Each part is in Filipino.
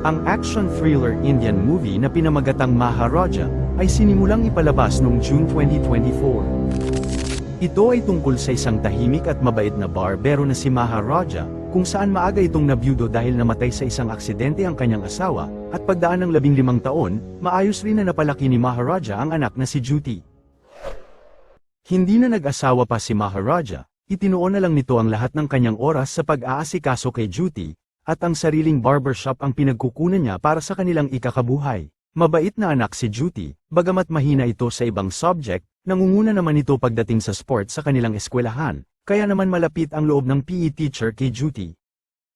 Ang action-thriller Indian movie na pinamagatang Maharaja ay sinimulang ipalabas noong June 2024. Ito ay tungkol sa isang tahimik at mabait na barbero na si Maharaja, kung saan maaga itong nabyudo dahil namatay sa isang aksidente ang kanyang asawa, at pagdaan ng labing limang taon, maayos rin na napalaki ni Maharaja ang anak na si Juti. Hindi na nag-asawa pa si Maharaja, itinuon na lang nito ang lahat ng kanyang oras sa pag-aasikaso kay Juti, at ang sariling barbershop ang pinagkukunan niya para sa kanilang ikakabuhay. Mabait na anak si Juti, bagamat mahina ito sa ibang subject, nangunguna naman ito pagdating sa sport sa kanilang eskwelahan, kaya naman malapit ang loob ng PE teacher kay Juti.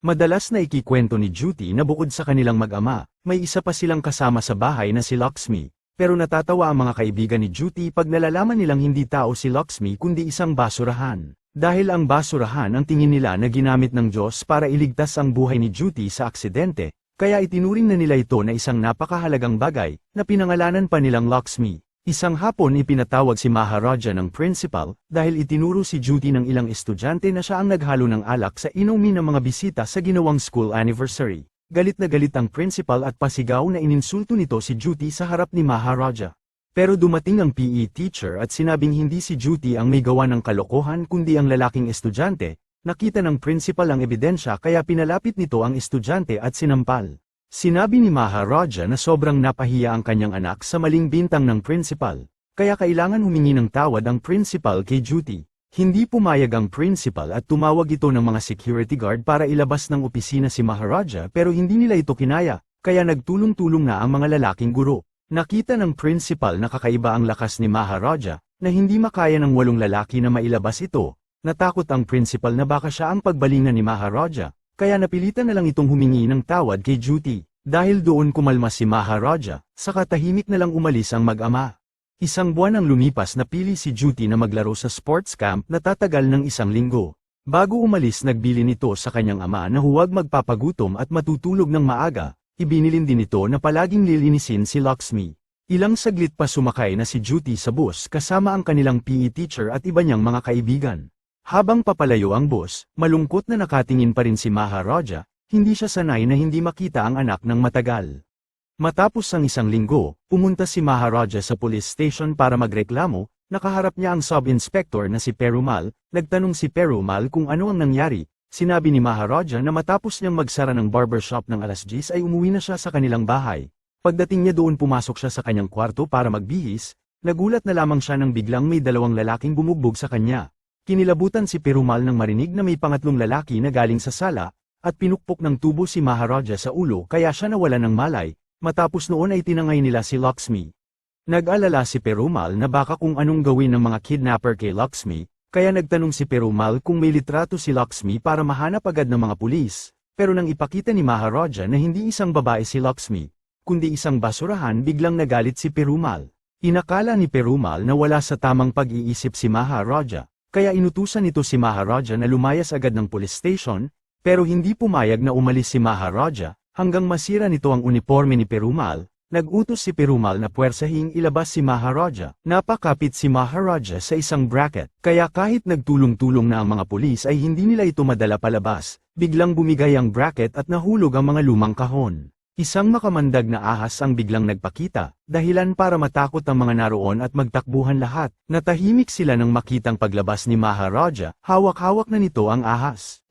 Madalas na ikikwento ni Juti na bukod sa kanilang mag-ama, may isa pa silang kasama sa bahay na si Lakshmi, pero natatawa ang mga kaibigan ni Juti pag nalalaman nilang hindi tao si Lakshmi kundi isang basurahan. Dahil ang basurahan ang tingin nila na ginamit ng Diyos para iligtas ang buhay ni Juti sa aksidente, kaya itinuring na nila ito na isang napakahalagang bagay, na pinangalanan pa nilang Lakshmi. Isang hapon ipinatawag si Maharaja ng principal, dahil itinuro si Juti ng ilang estudyante na siya ang naghalo ng alak sa inumin ng mga bisita sa ginawang school anniversary. Galit na galit ang principal at pasigaw na ininsulto nito si Juti sa harap ni Maharaja. Pero dumating ang PE teacher at sinabing hindi si Juti ang may gawa ng kalokohan kundi ang lalaking estudyante, nakita ng principal ang ebidensya kaya pinalapit nito ang estudyante at sinampal. Sinabi ni Maharaja na sobrang napahiya ang kanyang anak sa maling bintang ng principal, kaya kailangan humingi ng tawad ang principal kay Juti. Hindi pumayag ang principal at tumawag ito ng mga security guard para ilabas ng opisina si Maharaja pero hindi nila ito kinaya, kaya nagtulong-tulong na ang mga lalaking guro. Nakita ng principal na kakaiba ang lakas ni Maharaja, na hindi makaya ng walong lalaki na mailabas ito. Natakot ang principal na baka siya ang pagbalingan ni Maharaja, kaya napilitan na lang itong humingi ng tawad kay Juti. Dahil doon kumalma si Maharaja, saka tahimik na lang umalis ang mag-ama. Isang buwan ang lumipas na pili si Juti na maglaro sa sports camp na tatagal ng isang linggo. Bago umalis nagbili nito sa kanyang ama na huwag magpapagutom at matutulog ng maaga, Ibinilin din ito na palaging lilinisin si Lakshmi. Ilang saglit pa sumakay na si Juti sa bus kasama ang kanilang PE teacher at iba niyang mga kaibigan. Habang papalayo ang bus, malungkot na nakatingin pa rin si Maharaja, hindi siya sanay na hindi makita ang anak ng matagal. Matapos ang isang linggo, pumunta si Maharaja sa police station para magreklamo, nakaharap niya ang sub-inspector na si Perumal, nagtanong si Perumal kung ano ang nangyari, Sinabi ni Maharaja na matapos niyang magsara ng barbershop ng alas 10 ay umuwi na siya sa kanilang bahay. Pagdating niya doon pumasok siya sa kanyang kwarto para magbihis, nagulat na lamang siya nang biglang may dalawang lalaking bumugbog sa kanya. Kinilabutan si Perumal nang marinig na may pangatlong lalaki na galing sa sala, at pinukpok ng tubo si Maharaja sa ulo kaya siya nawala ng malay, matapos noon ay tinangay nila si Lakshmi. Nag-alala si Perumal na baka kung anong gawin ng mga kidnapper kay Lakshmi, kaya nagtanong si Perumal kung may litrato si Lakshmi para mahanap agad ng mga pulis, pero nang ipakita ni Maharaja na hindi isang babae si Lakshmi, kundi isang basurahan biglang nagalit si Perumal. Inakala ni Perumal na wala sa tamang pag-iisip si Maharaja, kaya inutusan nito si Maharaja na lumayas agad ng police station, pero hindi pumayag na umalis si Maharaja, hanggang masira nito ang uniforme ni Perumal, Nag-utos si Perumal na puwersahing ilabas si Maharaja. Napakapit si Maharaja sa isang bracket, kaya kahit nagtulong-tulong na ang mga pulis ay hindi nila ito madala palabas, biglang bumigay ang bracket at nahulog ang mga lumang kahon. Isang makamandag na ahas ang biglang nagpakita, dahilan para matakot ang mga naroon at magtakbuhan lahat. Natahimik sila nang makitang paglabas ni Maharaja, hawak-hawak na nito ang ahas.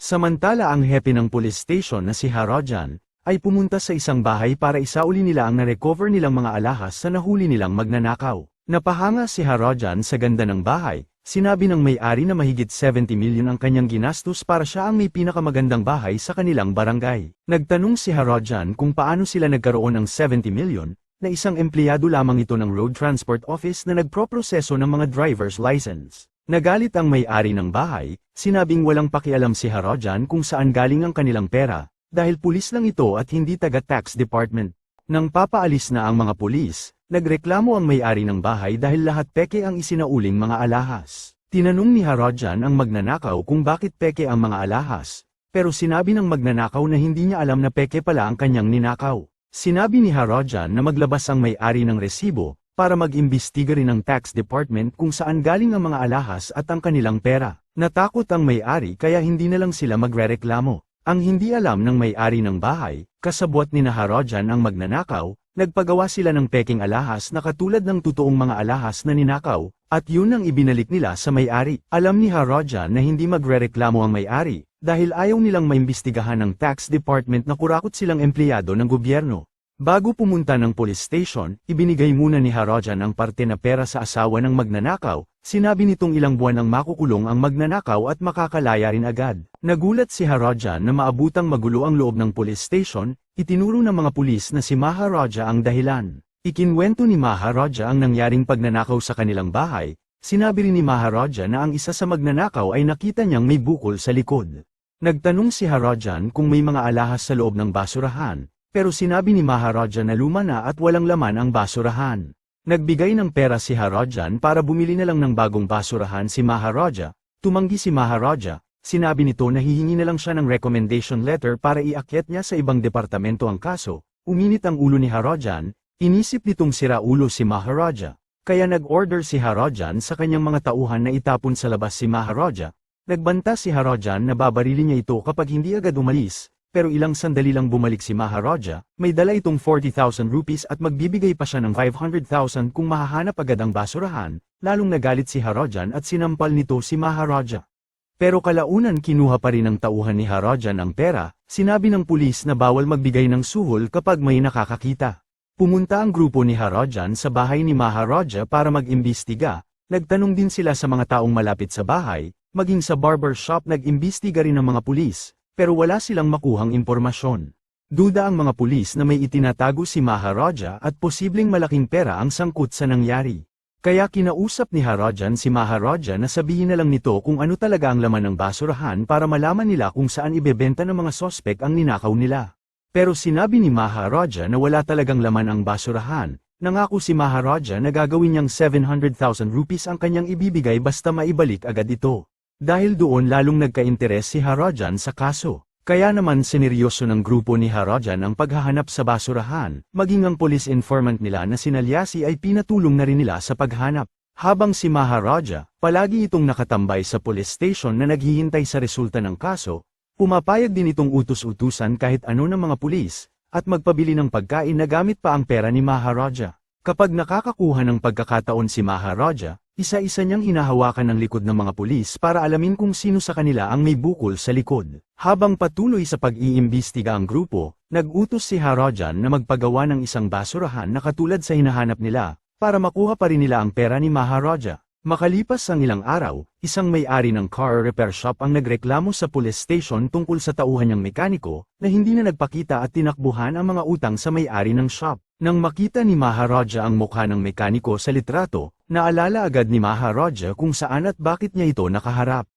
Samantala ang hepe ng police station na si Harajan, ay pumunta sa isang bahay para isauli nila ang na-recover nilang mga alahas sa nahuli nilang magnanakaw. Napahanga si Harajan sa ganda ng bahay, sinabi ng may-ari na mahigit 70 milyon ang kanyang ginastos para siya ang may pinakamagandang bahay sa kanilang barangay. Nagtanong si Harajan kung paano sila nagkaroon ng 70 milyon, na isang empleyado lamang ito ng Road Transport Office na nagproproseso ng mga driver's license. Nagalit ang may-ari ng bahay, sinabing walang pakialam si Harajan kung saan galing ang kanilang pera, dahil pulis lang ito at hindi taga-tax department. Nang papaalis na ang mga pulis, nagreklamo ang may-ari ng bahay dahil lahat peke ang isinauling mga alahas. Tinanong ni Harajan ang magnanakaw kung bakit peke ang mga alahas, pero sinabi ng magnanakaw na hindi niya alam na peke pala ang kanyang ninakaw. Sinabi ni Harajan na maglabas ang may-ari ng resibo, para mag-imbestiga rin ng tax department kung saan galing ang mga alahas at ang kanilang pera. Natakot ang may-ari kaya hindi na lang sila magrereklamo. Ang hindi alam ng may-ari ng bahay, kasabwat ni Naharojan ang magnanakaw, nagpagawa sila ng peking alahas na katulad ng totoong mga alahas na ninakaw, at yun ang ibinalik nila sa may-ari. Alam ni Harojan na hindi magrereklamo ang may-ari, dahil ayaw nilang maimbestigahan ng tax department na kurakot silang empleyado ng gobyerno. Bago pumunta ng police station, ibinigay muna ni Harojan ang parte na pera sa asawa ng magnanakaw, sinabi nitong ilang buwan ang makukulong ang magnanakaw at makakalaya rin agad. Nagulat si Harojan na maabutang magulo ang loob ng police station, itinuro ng mga pulis na si Maharaja ang dahilan. Ikinwento ni Maharaja ang nangyaring pagnanakaw sa kanilang bahay, sinabi rin ni Maharaja na ang isa sa magnanakaw ay nakita niyang may bukol sa likod. Nagtanong si Harajan kung may mga alahas sa loob ng basurahan, pero sinabi ni Maharaja na luma na at walang laman ang basurahan. Nagbigay ng pera si Harajan para bumili na lang ng bagong basurahan si Maharaja, tumanggi si Maharaja, sinabi nito na hihingi na lang siya ng recommendation letter para iakyat niya sa ibang departamento ang kaso, uminit ang ulo ni Harajan, inisip nitong sira ulo si Maharaja, kaya nag-order si Harajan sa kanyang mga tauhan na itapon sa labas si Maharaja, nagbanta si Harajan na babarili niya ito kapag hindi agad umalis, pero ilang sandali lang bumalik si Maharaja, may dala itong 40,000 rupees at magbibigay pa siya ng 500,000 kung mahahanap agad ang basurahan, lalong nagalit si Harajan at sinampal nito si Maharaja. Pero kalaunan kinuha pa rin ng tauhan ni Harajan ang pera, sinabi ng pulis na bawal magbigay ng suhol kapag may nakakakita. Pumunta ang grupo ni Harajan sa bahay ni Maharaja para mag-imbestiga, nagtanong din sila sa mga taong malapit sa bahay, maging sa barber shop nag-imbestiga rin ng mga pulis, pero wala silang makuhang impormasyon. Duda ang mga pulis na may itinatago si Maharaja at posibleng malaking pera ang sangkot sa nangyari. Kaya kinausap ni Harajan si Maharaja na sabihin na lang nito kung ano talaga ang laman ng basurahan para malaman nila kung saan ibebenta ng mga sospek ang ninakaw nila. Pero sinabi ni Maharaja na wala talagang laman ang basurahan, nangako si Maharaja na gagawin niyang 700,000 rupees ang kanyang ibibigay basta maibalik agad ito. Dahil doon lalong nagka-interes si Harajan sa kaso. Kaya naman sineryoso ng grupo ni Harajan ang paghahanap sa basurahan, maging ang police informant nila na sinalyasi ay pinatulong na rin nila sa paghanap. Habang si Maharaja, palagi itong nakatambay sa police station na naghihintay sa resulta ng kaso, pumapayag din itong utos-utusan kahit ano ng mga pulis, at magpabili ng pagkain na gamit pa ang pera ni Maharaja. Kapag nakakakuha ng pagkakataon si Maharaja, isa-isa niyang hinahawakan ng likod ng mga pulis para alamin kung sino sa kanila ang may bukol sa likod. Habang patuloy sa pag-iimbestiga ang grupo, nag-utos si Harajan na magpagawa ng isang basurahan na katulad sa hinahanap nila, para makuha pa rin nila ang pera ni Maharaja. Makalipas ang ilang araw, isang may-ari ng car repair shop ang nagreklamo sa police station tungkol sa tauhan niyang mekaniko, na hindi na nagpakita at tinakbuhan ang mga utang sa may-ari ng shop. Nang makita ni Maharaja ang mukha ng mekaniko sa litrato, naalala agad ni Maharaja kung saan at bakit niya ito nakaharap.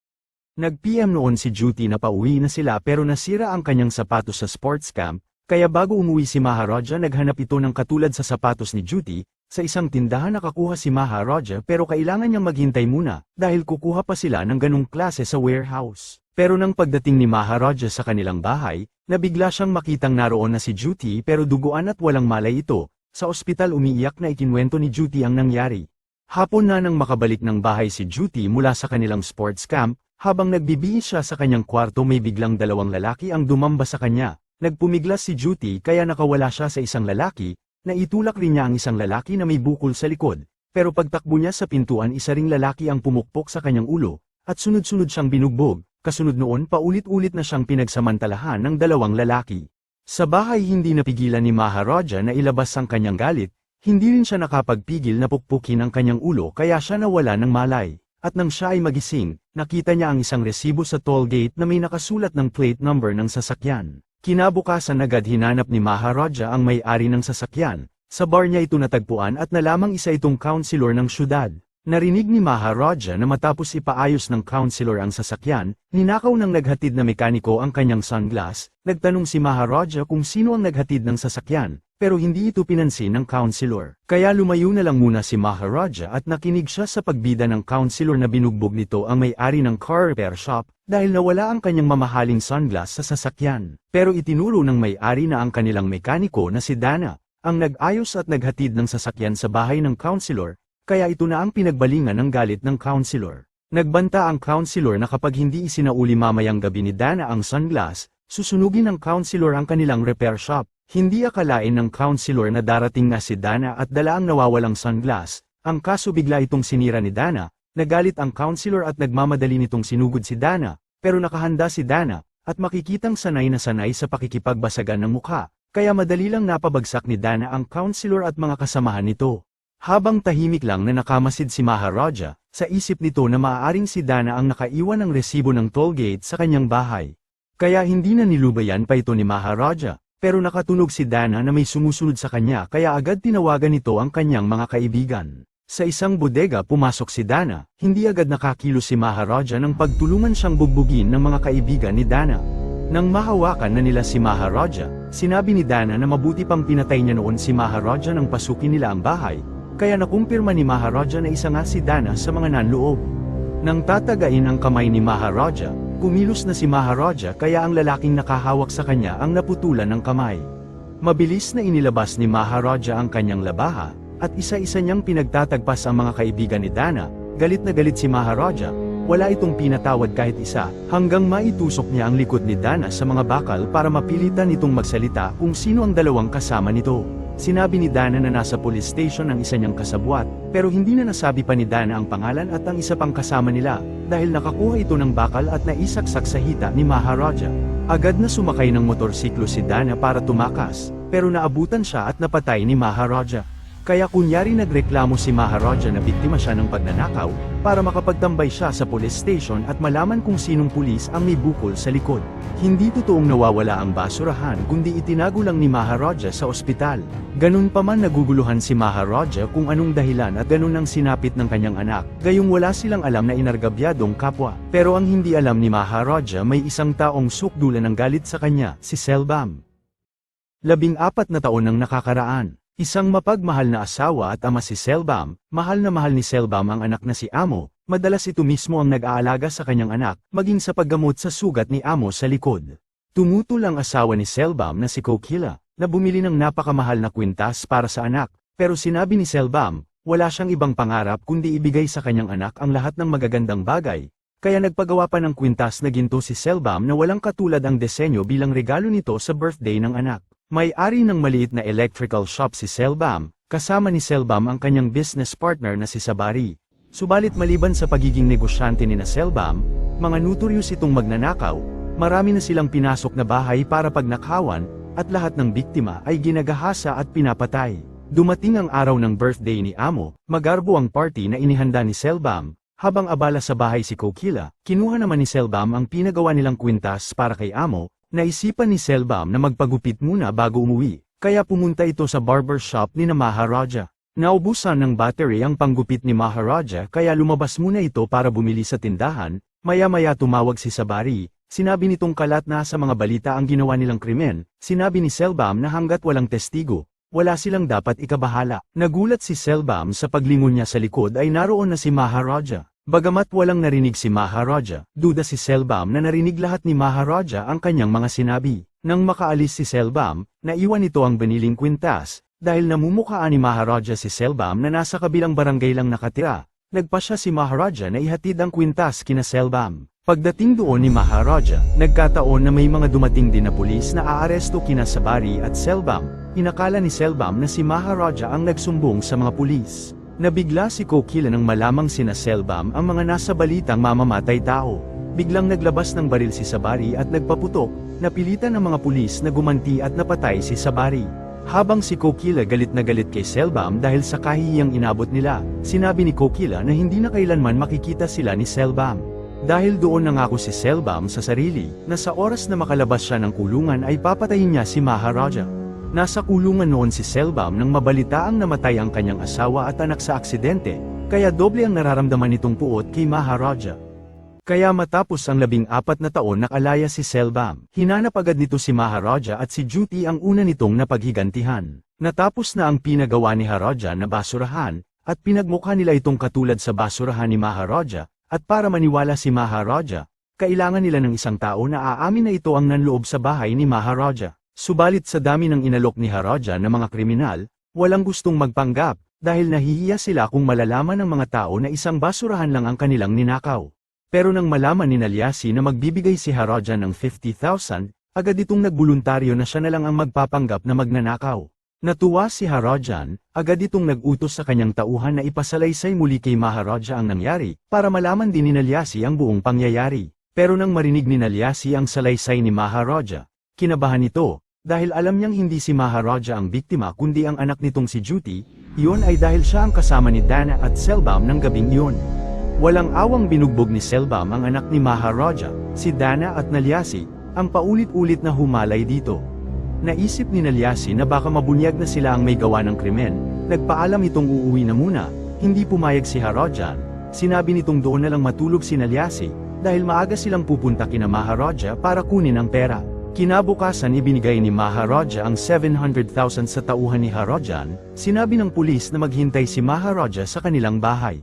Nag-PM noon si Juti na pauwi na sila pero nasira ang kanyang sapatos sa sports camp, kaya bago umuwi si Maharaja naghanap ito ng katulad sa sapatos ni Juti, sa isang tindahan nakakuha si Maharaja pero kailangan niyang maghintay muna, dahil kukuha pa sila ng ganong klase sa warehouse. Pero nang pagdating ni Maharaja sa kanilang bahay, nabigla siyang makitang naroon na si Juti pero duguan at walang malay ito, sa ospital umiiyak na ikinwento ni Juti ang nangyari. Hapon na nang makabalik ng bahay si Juti mula sa kanilang sports camp, habang nagbibihis siya sa kanyang kwarto may biglang dalawang lalaki ang dumamba sa kanya. Nagpumiglas si Juti kaya nakawala siya sa isang lalaki, na itulak rin niya ang isang lalaki na may bukol sa likod, pero pagtakbo niya sa pintuan isa ring lalaki ang pumukpok sa kanyang ulo, at sunod-sunod siyang binugbog, kasunod noon paulit-ulit na siyang pinagsamantalahan ng dalawang lalaki. Sa bahay hindi napigilan ni Maharaja na ilabas ang kanyang galit, hindi rin siya nakapagpigil na pukpukin ang kanyang ulo kaya siya nawala ng malay. At nang siya ay magising, nakita niya ang isang resibo sa toll gate na may nakasulat ng plate number ng sasakyan. Kinabukasan agad hinanap ni Maharaja ang may-ari ng sasakyan, sa bar niya ito natagpuan at nalamang isa itong counselor ng syudad. Narinig ni Maharaja na matapos ipaayos ng counselor ang sasakyan, ninakaw ng naghatid na mekaniko ang kanyang sunglass, nagtanong si Maharaja kung sino ang naghatid ng sasakyan, pero hindi ito pinansin ng counselor. Kaya lumayo na lang muna si Maharaja at nakinig siya sa pagbida ng counselor na binugbog nito ang may-ari ng car repair shop, dahil nawala ang kanyang mamahaling sunglass sa sasakyan. Pero itinuro ng may-ari na ang kanilang mekaniko na si Dana, ang nag-ayos at naghatid ng sasakyan sa bahay ng counselor, kaya ito na ang pinagbalingan ng galit ng counselor. Nagbanta ang counselor na kapag hindi isinauli mamayang gabi ni Dana ang sunglass, Susunugin ng counselor ang kanilang repair shop. Hindi akalain ng counselor na darating na si Dana at dala ang nawawalang sunglass. Ang kaso bigla itong sinira ni Dana, nagalit ang counselor at nagmamadali nitong sinugod si Dana, pero nakahanda si Dana, at makikitang sanay na sanay sa pakikipagbasagan ng mukha, kaya madali lang napabagsak ni Dana ang counselor at mga kasamahan nito. Habang tahimik lang na nakamasid si Maharaja, sa isip nito na maaaring si Dana ang nakaiwan ng resibo ng tollgate sa kanyang bahay. Kaya hindi na nilubayan pa ito ni Maharaja, pero nakatunog si Dana na may sumusunod sa kanya kaya agad tinawagan nito ang kanyang mga kaibigan. Sa isang bodega pumasok si Dana, hindi agad nakakilos si Maharaja nang pagtulungan siyang bugbugin ng mga kaibigan ni Dana. Nang mahawakan na nila si Maharaja, sinabi ni Dana na mabuti pang pinatay niya noon si Maharaja nang pasukin nila ang bahay, kaya nakumpirma ni Maharaja na isa nga si Dana sa mga nanloob. Nang tatagain ang kamay ni Maharaja, kumilos na si Maharaja kaya ang lalaking nakahawak sa kanya ang naputulan ng kamay. Mabilis na inilabas ni Maharaja ang kanyang labaha, at isa-isa niyang pinagtatagpas ang mga kaibigan ni Dana, galit na galit si Maharaja, wala itong pinatawad kahit isa, hanggang maitusok niya ang likod ni Dana sa mga bakal para mapilitan itong magsalita kung sino ang dalawang kasama nito. Sinabi ni Dana na nasa police station ang isa niyang kasabwat, pero hindi na nasabi pa ni Dana ang pangalan at ang isa pang kasama nila, dahil nakakuha ito ng bakal at naisaksak sa hita ni Maharaja. Agad na sumakay ng motorsiklo si Dana para tumakas, pero naabutan siya at napatay ni Maharaja. Kaya kunyari nagreklamo si Maharaja na biktima siya ng pagnanakaw, para makapagtambay siya sa police station at malaman kung sinong pulis ang may bukol sa likod. Hindi totoong nawawala ang basurahan kundi itinago lang ni Maharaja sa ospital. Ganun pa man naguguluhan si Maharaja kung anong dahilan at ganun ang sinapit ng kanyang anak, gayong wala silang alam na inargabyadong kapwa. Pero ang hindi alam ni Maharaja may isang taong sukdulan ng galit sa kanya, si Selbam. Labing apat na taon nang nakakaraan. Isang mapagmahal na asawa at ama si Selbam, mahal na mahal ni Selbam ang anak na si Amo, madalas ito mismo ang nag-aalaga sa kanyang anak, maging sa paggamot sa sugat ni Amo sa likod. Tumutol ang asawa ni Selbam na si Kokila, na bumili ng napakamahal na kwintas para sa anak, pero sinabi ni Selbam, wala siyang ibang pangarap kundi ibigay sa kanyang anak ang lahat ng magagandang bagay, kaya nagpagawa pa ng kwintas na ginto si Selbam na walang katulad ang disenyo bilang regalo nito sa birthday ng anak. May-ari ng maliit na electrical shop si Selbam, kasama ni Selbam ang kanyang business partner na si Sabari. Subalit maliban sa pagiging negosyante ni na Selbam, mga notorious itong magnanakaw, marami na silang pinasok na bahay para pagnakawan, at lahat ng biktima ay ginagahasa at pinapatay. Dumating ang araw ng birthday ni Amo, magarbo ang party na inihanda ni Selbam, habang abala sa bahay si Kokila, kinuha naman ni Selbam ang pinagawa nilang kwintas para kay Amo, Naisipan ni Selbam na magpagupit muna bago umuwi, kaya pumunta ito sa barber shop ni na Maharaja. Naubusan ng battery ang panggupit ni Maharaja kaya lumabas muna ito para bumili sa tindahan, maya-maya tumawag si Sabari, sinabi nitong kalat na sa mga balita ang ginawa nilang krimen, sinabi ni Selbam na hanggat walang testigo, wala silang dapat ikabahala. Nagulat si Selbam sa paglingon niya sa likod ay naroon na si Maharaja. Bagamat walang narinig si Maharaja, duda si Selbam na narinig lahat ni Maharaja ang kanyang mga sinabi. Nang makaalis si Selbam, naiwan ito ang baniling kwintas, dahil namumukhaan ni Maharaja si Selbam na nasa kabilang barangay lang nakatira. Nagpa siya si Maharaja na ihatid ang kwintas kina Selbam. Pagdating doon ni Maharaja, nagkataon na may mga dumating din na pulis na aaresto kina Sabari at Selbam. Inakala ni Selbam na si Maharaja ang nagsumbong sa mga pulis. Nabigla si Kokila nang malamang sina Selbam ang mga nasa balitang mamamatay tao. Biglang naglabas ng baril si Sabari at nagpaputok, napilitan ng mga pulis na gumanti at napatay si Sabari. Habang si Kokila galit na galit kay Selbam dahil sa kahihiyang inabot nila, sinabi ni Kokila na hindi na kailanman makikita sila ni Selbam. Dahil doon nangako si Selbam sa sarili, na sa oras na makalabas siya ng kulungan ay papatayin niya si Maharaja. Nasa kulungan noon si Selbam nang mabalitaang namatay ang kanyang asawa at anak sa aksidente, kaya doble ang nararamdaman nitong puot kay Maharaja. Kaya matapos ang labing apat na taon nakalaya si Selbam, hinanap agad nito si Maharaja at si Juti ang una nitong napaghigantihan. Natapos na ang pinagawa ni Haraja na basurahan, at pinagmukha nila itong katulad sa basurahan ni Maharaja, at para maniwala si Maharaja, kailangan nila ng isang tao na aamin na ito ang nanloob sa bahay ni Maharaja. Subalit sa dami ng inalok ni Haraja na mga kriminal, walang gustong magpanggap, dahil nahihiya sila kung malalaman ng mga tao na isang basurahan lang ang kanilang ninakaw. Pero nang malaman ni Nalyasi na magbibigay si Haraja ng 50,000, agad itong nagbuluntaryo na siya na lang ang magpapanggap na magnanakaw. Natuwa si Harajan, agad itong nag-utos sa kanyang tauhan na ipasalaysay muli kay Maharaja ang nangyari, para malaman din ni Nalyasi ang buong pangyayari. Pero nang marinig ni Nalyasi ang salaysay ni Maharaja, kinabahan ito, dahil alam niyang hindi si Maharaja ang biktima kundi ang anak nitong si Juti, iyon ay dahil siya ang kasama ni Dana at Selbam ng gabing iyon. Walang awang binugbog ni Selbam ang anak ni Maharaja, si Dana at Nalyasi, ang paulit-ulit na humalay dito. Naisip ni Nalyasi na baka mabunyag na sila ang may gawa ng krimen, nagpaalam itong uuwi na muna, hindi pumayag si Harajan, sinabi nitong doon na lang matulog si Nalyasi, dahil maaga silang pupunta kina Maharaja para kunin ang pera. Kinabukasan ibinigay ni Maharaja ang 700,000 sa tauhan ni Harajan, sinabi ng pulis na maghintay si Maharaja sa kanilang bahay.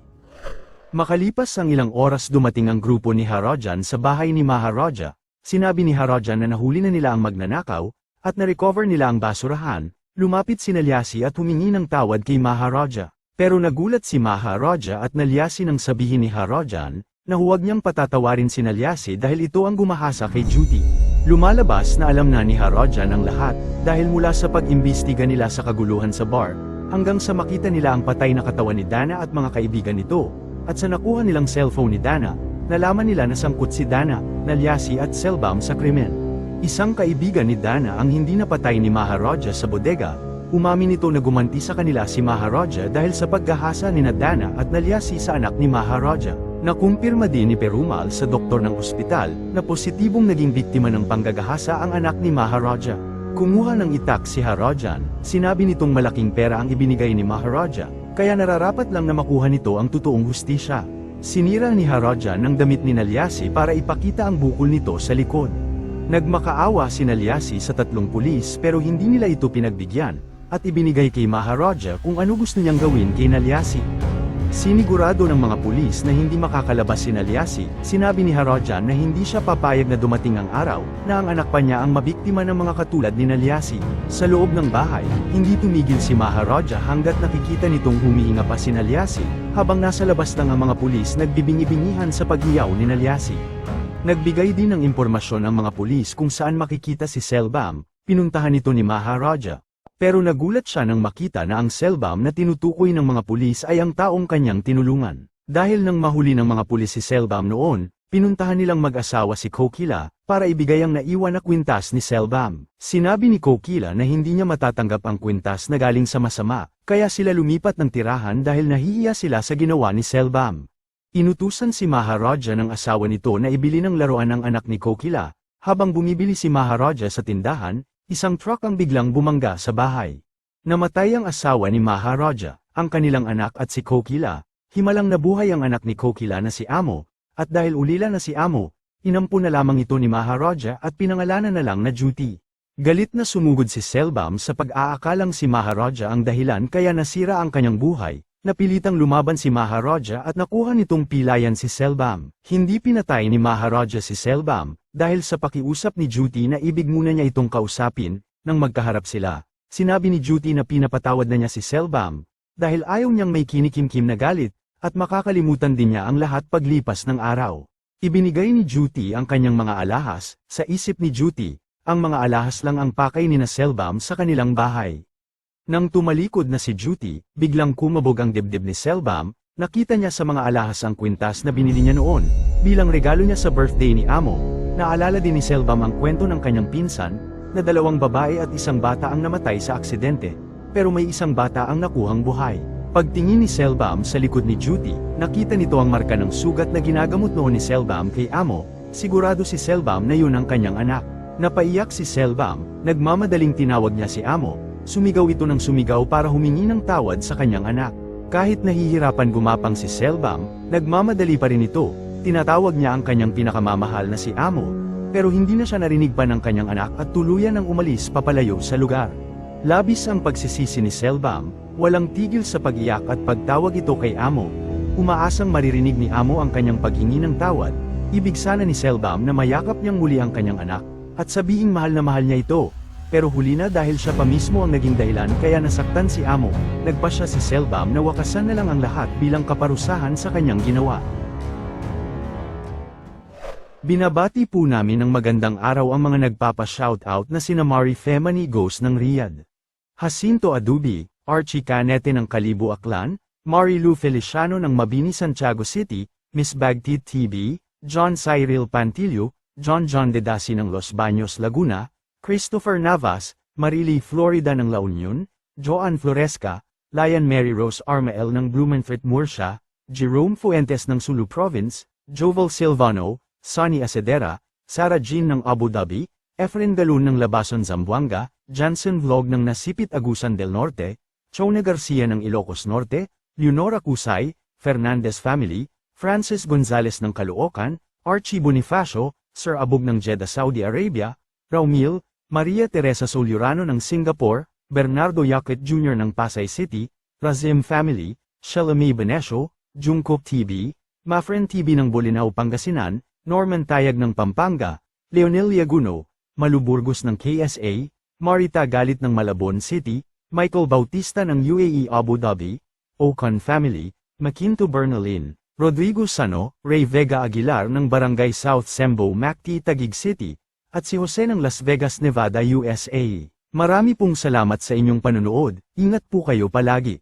Makalipas ang ilang oras dumating ang grupo ni Harajan sa bahay ni Maharaja, sinabi ni Harajan na nahuli na nila ang magnanakaw, at na-recover nila ang basurahan, lumapit si Nalyasi at humingi ng tawad kay Maharaja. Pero nagulat si Maharaja at Nalyasi nang sabihin ni Harajan, na huwag niyang patatawarin si Nalyasi dahil ito ang gumahasa kay Judy. Lumalabas na alam na ni Harajan ang lahat, dahil mula sa pag-imbestiga nila sa kaguluhan sa bar, hanggang sa makita nila ang patay na katawan ni Dana at mga kaibigan nito, at sa nakuha nilang cellphone ni Dana, nalaman nila na sangkot si Dana, Nalyasi at Selbam sa krimen. Isang kaibigan ni Dana ang hindi napatay ni Maharaja sa bodega, umamin nito na gumanti sa kanila si Maharaja dahil sa paggahasa ni Dana at Nalyasi sa anak ni Maharaja. Nakumpirma din ni Perumal sa doktor ng ospital na positibong naging biktima ng panggagahasa ang anak ni Maharaja. Kumuha ng itak si Harajan, sinabi nitong malaking pera ang ibinigay ni Maharaja, kaya nararapat lang na makuha nito ang totoong hustisya. Sinira ni Harajan ang damit ni Nalyasi para ipakita ang bukol nito sa likod. Nagmakaawa si Nalyasi sa tatlong pulis pero hindi nila ito pinagbigyan, at ibinigay kay Maharaja kung ano gusto niyang gawin kay Nalyasi. Sinigurado ng mga pulis na hindi makakalabas si Nalyasi, sinabi ni Harajan na hindi siya papayag na dumating ang araw, na ang anak pa niya ang mabiktima ng mga katulad ni Nalyasi. Sa loob ng bahay, hindi tumigil si Maharaja hanggat nakikita nitong humihinga pa si Nalyasi, habang nasa labas lang ang mga pulis nagbibingi-bingihan sa paghiyaw ni Nalyasi. Nagbigay din ng impormasyon ang mga pulis kung saan makikita si Selbam, pinuntahan ito ni Maharaja. Pero nagulat siya nang makita na ang Selbam na tinutukoy ng mga pulis ay ang taong kanyang tinulungan. Dahil nang mahuli ng mga pulis si Selbam noon, pinuntahan nilang mag-asawa si Kokila, para ibigay ang naiwan na kwintas ni Selbam. Sinabi ni Kokila na hindi niya matatanggap ang kwintas na galing sa masama, kaya sila lumipat ng tirahan dahil nahihiya sila sa ginawa ni Selbam. Inutusan si Maharaja ng asawa nito na ibili ng laruan ng anak ni Kokila, habang bumibili si Maharaja sa tindahan, isang truck ang biglang bumangga sa bahay. Namatay ang asawa ni Maharaja, ang kanilang anak at si Kokila, himalang nabuhay ang anak ni Kokila na si Amo, at dahil ulila na si Amo, inampu na lamang ito ni Maharaja at pinangalanan na lang na duty. Galit na sumugod si Selbam sa pag-aakalang si Maharaja ang dahilan kaya nasira ang kanyang buhay, Napilitang lumaban si Maharaja at nakuha nitong pilayan si Selbam. Hindi pinatay ni Maharaja si Selbam, dahil sa pakiusap ni Juti na ibig muna niya itong kausapin, nang magkaharap sila. Sinabi ni Juti na pinapatawad na niya si Selbam, dahil ayaw niyang may kinikimkim na galit, at makakalimutan din niya ang lahat paglipas ng araw. Ibinigay ni Juti ang kanyang mga alahas, sa isip ni Juti, ang mga alahas lang ang pakay ni na Selbam sa kanilang bahay. Nang tumalikod na si Juti, biglang kumabog ang dibdib ni Selbam, nakita niya sa mga alahas ang kwintas na binili niya noon, bilang regalo niya sa birthday ni Amo. Naalala din ni Selbam ang kwento ng kanyang pinsan, na dalawang babae at isang bata ang namatay sa aksidente, pero may isang bata ang nakuhang buhay. Pagtingin ni Selbam sa likod ni Juti, nakita nito ang marka ng sugat na ginagamot noon ni Selbam kay Amo, sigurado si Selbam na yun ang kanyang anak. Napaiyak si Selbam, nagmamadaling tinawag niya si Amo, sumigaw ito ng sumigaw para humingi ng tawad sa kanyang anak. Kahit nahihirapan gumapang si Selbam, nagmamadali pa rin ito, tinatawag niya ang kanyang pinakamamahal na si Amo, pero hindi na siya narinig pa ng kanyang anak at tuluyan ang umalis papalayo sa lugar. Labis ang pagsisisi ni Selbam, walang tigil sa pag-iyak at pagtawag ito kay Amo. Umaasang maririnig ni Amo ang kanyang paghingi ng tawad, ibig sana ni Selbam na mayakap niyang muli ang kanyang anak, at sabihin mahal na mahal niya ito, pero huli na dahil siya pa mismo ang naging dahilan kaya nasaktan si Amo, nagpa siya si Selbam na wakasan na lang ang lahat bilang kaparusahan sa kanyang ginawa. Binabati po namin ng magandang araw ang mga nagpapa-shoutout na sina Mari Femani Ghost ng Riyadh. Jacinto Adubi, Archie Canete ng Kalibu Aklan, Mari Lou Feliciano ng Mabini Santiago City, Miss Bagtit TV, John Cyril Pantilio, John John Dedasi ng Los Baños Laguna, Christopher Navas, Marily Florida ng La Union, Joan Floresca, Lion Mary Rose Armael ng Blumenfrit Murcia, Jerome Fuentes ng Sulu Province, Jovel Silvano, Sonny Acedera, Sarah Jean ng Abu Dhabi, Efren Galun ng Labason Zamboanga, Jansen Vlog ng Nasipit Agusan del Norte, Chona Garcia ng Ilocos Norte, Leonora Kusay, Fernandez Family, Francis Gonzales ng Caloocan, Archie Bonifacio, Sir Abog ng Jeddah Saudi Arabia, Raumil, Maria Teresa Soliurano ng Singapore, Bernardo Yaquet Jr. ng Pasay City, Razim Family, Shalami Benesio, Jungkook TV, Mafren TV ng Bolinao Pangasinan, Norman Tayag ng Pampanga, Leonel Yaguno, Maluburgos ng KSA, Marita Galit ng Malabon City, Michael Bautista ng UAE Abu Dhabi, Ocon Family, Makinto Bernalin, Rodrigo Sano, Ray Vega Aguilar ng Barangay South Sembo Macti Taguig City, at si Jose ng Las Vegas, Nevada, USA. Marami pong salamat sa inyong panunood, ingat po kayo palagi.